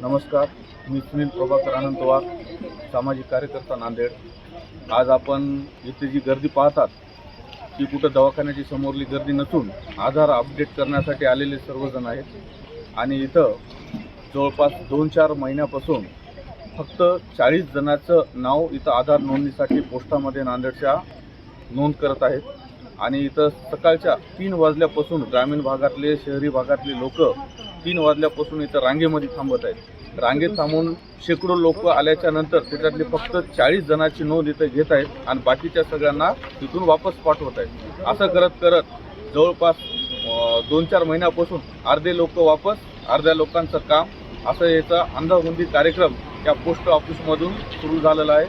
नमस्कार मी सुनील प्रभाकर आनंद वाघ सामाजिक कार्यकर्ता नांदेड. आज आपण इथे जी गर्दी पाहतात ती कुठं दवाखान्याची समोरली गर्दी नसून आधार अपडेट करण्यासाठी आलेले सर्वजण आहेत. आणि इथं जवळपास दोन चार महिन्यापासून फक्त चाळीस जणाचं नाव इथं आधार नोंदणीसाठी पोस्टामध्ये नांदेडच्या नोंद करत आहेत. आणि इथं सकाळच्या तीन वाजल्यापासून ग्रामीण भागातले शहरी भागातले लोक तीन वाजल्यापासून इथं रांगेमध्ये थांबत आहेत. रांगेत थांबून शेकडो लोक आल्याच्यानंतर त्याच्यातले फक्त चाळीस जणांची नोंद इथं घेत आहेत आणि बाकीच्या सगळ्यांना तिथून वापस पाठवत आहेत. असं करत करत जवळपास दोन चार महिन्यापासून अर्धे लोक वापस अर्ध्या लोकांचं काम असं याचा अंदाजबंदी कार्यक्रम या पोस्ट ऑफिसमधून सुरू झालेला आहे.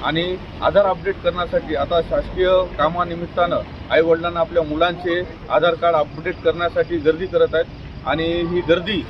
आणि आधार अपडेट करण्यासाठी आता शासकीय कामानिमित्तानं आईवडिलांना आपल्या मुलांचे आधार कार्ड अपडेट करण्यासाठी गर्दी करत आहेत. आणि ही गर्दी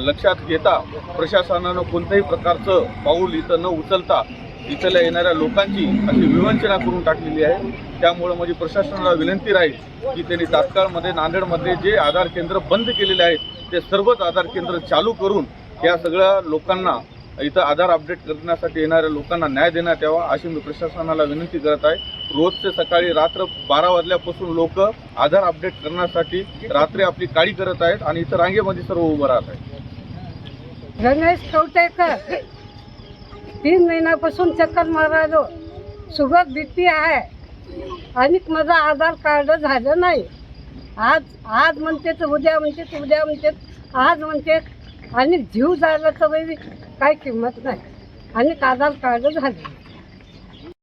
लक्षात घेता प्रशासनानं कोणत्याही प्रकारचं पाऊल इथं न उचलता इथल्या येणाऱ्या लोकांची अशी विवंचना करून टाकलेली आहे. त्यामुळं माझी प्रशासनाला विनंती राहील की त्यांनी तात्काळमध्ये नांदेडमध्ये जे आधार केंद्र बंद केलेले आहेत ते सर्वच आधार केंद्र चालू करून या सगळ्या लोकांना इथं आधार अपडेट करण्यासाठी येणाऱ्या लोकांना न्याय देण्यात यावा अशी मी प्रशासनाला विनंती करत आहे. रोजचे सकाळी रात्र बारा वाजल्यापासून लोक आधार अपडेट करण्यासाठी रात्री आपली काळी करत आहेत आणि इथं रांगेमध्ये सर्व उभं राहत आहेत. रमेश कवटेकर तीन महिन्यापासून चक्कर मारायलो. शुगर बीपी आहे. आणि माझं आधार कार्ड झालं नाही. आज आज म्हणते तर उद्या म्हणते तर उद्या म्हणते आज म्हणते आणि जीव जायला तर बाई काही किंमत नाही. आणि आधार कार्ड झाली